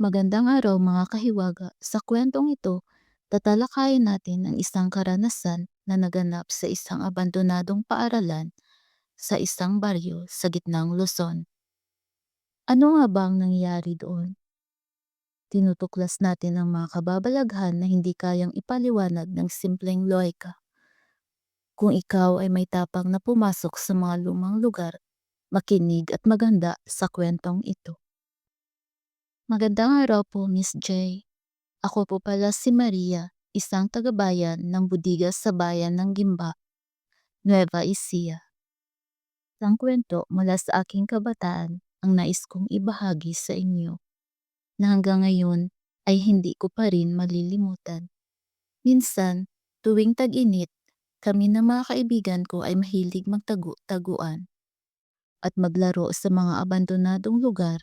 Magandang araw mga kahiwaga. Sa kwentong ito, tatalakayin natin ang isang karanasan na naganap sa isang abandonadong paaralan sa isang baryo sa gitnang Luzon. Ano nga ba ang nangyari doon? Tinutuklas natin ang mga kababalaghan na hindi kayang ipaliwanag ng simpleng loika. Kung ikaw ay may tapang na pumasok sa mga lumang lugar, makinig at maganda sa kwentong ito. Magandang araw po, Miss J. Ako po pala si Maria, isang tagabayan ng Budigas sa bayan ng Gimba, Nueva Ecija. Isang kwento mula sa aking kabataan ang nais kong ibahagi sa inyo na hanggang ngayon ay hindi ko pa rin malilimutan. Minsan, tuwing tag-init, kami na mga kaibigan ko ay mahilig magtagu-taguan at maglaro sa mga abandonadong lugar.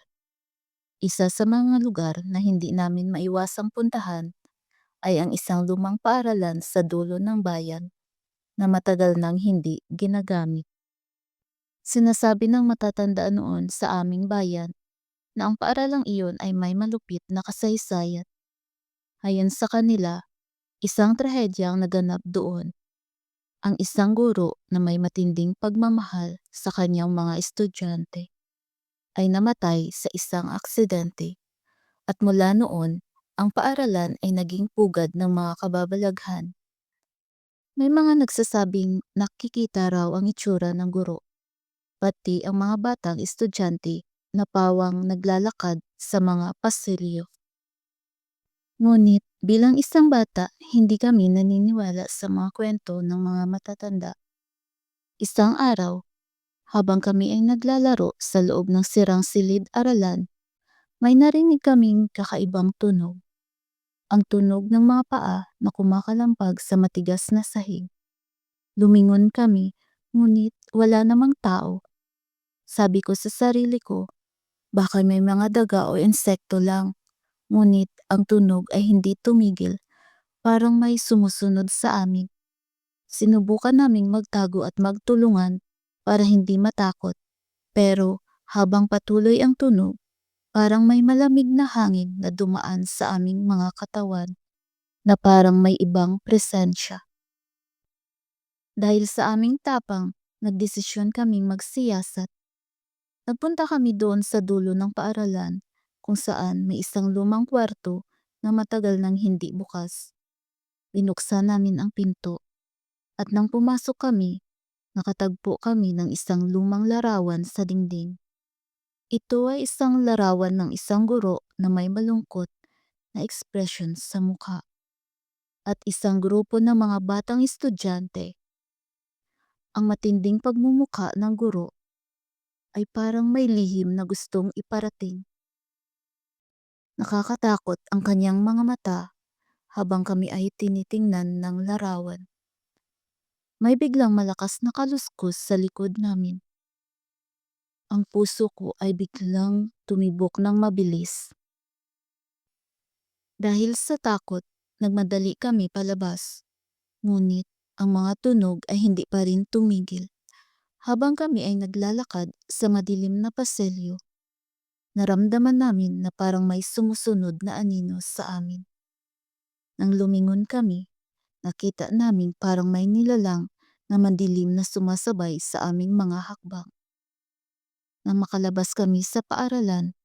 Isa sa mga lugar na hindi namin maiwasang puntahan ay ang isang lumang paaralan sa dulo ng bayan na matagal nang hindi ginagamit. Sinasabi ng matatanda noon sa aming bayan na ang paaralang iyon ay may malupit na kasaysayan. Ayon sa kanila, isang trahedya ang naganap doon. Ang isang guro na may matinding pagmamahal sa kanyang mga estudyante ay namatay sa isang aksidente at mula noon, ang paaralan ay naging pugad ng mga kababalaghan. May mga nagsasabing nakikita raw ang itsura ng guro, pati ang mga batang estudyante na pawang naglalakad sa mga pasilyo. Ngunit bilang isang bata, hindi kami naniniwala sa mga kwento ng mga matatanda. Isang araw, habang kami ay naglalaro sa loob ng sirang silid-aralan, may narinig kaming kakaibang tunog. Ang tunog ng mga paa na kumakalampag sa matigas na sahig. Lumingon kami, ngunit wala namang tao. Sabi ko sa sarili ko, baka may mga daga o insekto lang. Ngunit ang tunog ay hindi tumigil, parang may sumusunod sa amin. Sinubukan naming magtago at magtulungan para hindi matakot. Pero habang patuloy ang tunog, parang may malamig na hangin na dumaan sa aming mga katawan na parang may ibang presensya. Dahil sa aming tapang, nagdesisyon kaming magsiyasat. Nagpunta kami doon sa dulo ng paaralan kung saan may isang lumang kwarto na matagal nang hindi bukas. Binuksan namin ang pinto at nang pumasok kami, nakatagpo kami ng isang lumang larawan sa dingding. Ito ay isang larawan ng isang guro na may malungkot na ekspresyon sa mukha at isang grupo ng mga batang estudyante. Ang matinding pagmumuka ng guro ay parang may lihim na gustong iparating. Nakakatakot ang kanyang mga mata habang kami ay tinitingnan ng larawan. May biglang malakas na kaluskos sa likod namin. Ang puso ko ay biglang tumibok ng mabilis. Dahil sa takot, nagmadali kami palabas. Ngunit ang mga tunog ay hindi pa rin tumigil. Habang kami ay naglalakad sa madilim na paselyo, naramdaman namin na parang may sumusunod na anino sa amin. Nang lumingon kami, nakita namin parang may nilalang na madilim na sumasabay sa aming mga hakbang. Nang makalabas kami sa paaralan,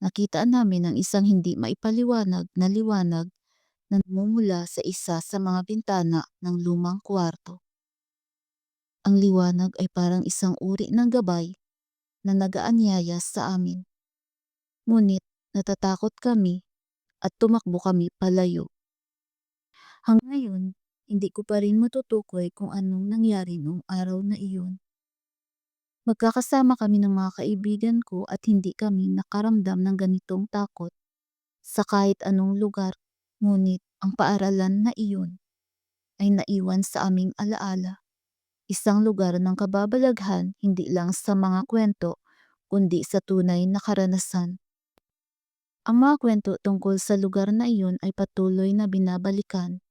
nakita namin ang isang hindi maipaliwanag na liwanag na namumula sa isa sa mga bintana ng lumang kwarto. Ang liwanag ay parang isang uri ng gabay na nagaanyaya sa amin. Ngunit natatakot kami at tumakbo kami palayo. Hanggang ngayon, hindi ko pa rin matutukoy kung anong nangyari noong araw na iyon. Magkakasama kami ng mga kaibigan ko at hindi kami nakaramdam ng ganitong takot sa kahit anong lugar. Ngunit ang paaralan na iyon ay naiwan sa aming alaala. Isang lugar ng kababalaghan hindi lang sa mga kwento kundi sa tunay na karanasan. Ang mga kwento tungkol sa lugar na iyon ay patuloy na binabalikan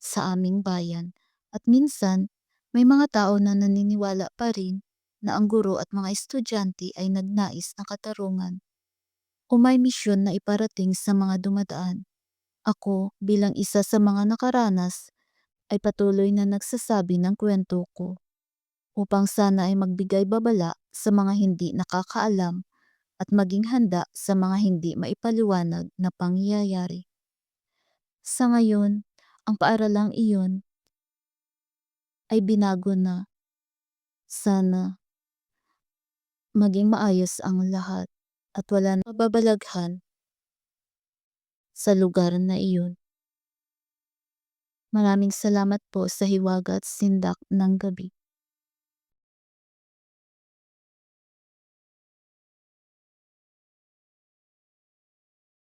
sa aming bayan at minsan may mga tao na naniniwala pa rin na ang guro at mga estudyante ay nagnais ng katarungan. o may misyon na iparating sa mga dumadaan. Ako bilang isa sa mga nakaranas ay patuloy na nagsasabi ng kwento ko upang sana ay magbigay babala sa mga hindi nakakaalam at maging handa sa mga hindi maipaliwanag na pangyayari. Sa ngayon, ang paaralang iyon ay binago na. Sana maging maayos ang lahat at wala na mababalaghan sa lugar na iyon. Maraming salamat po sa hiwaga at sindak ng gabi.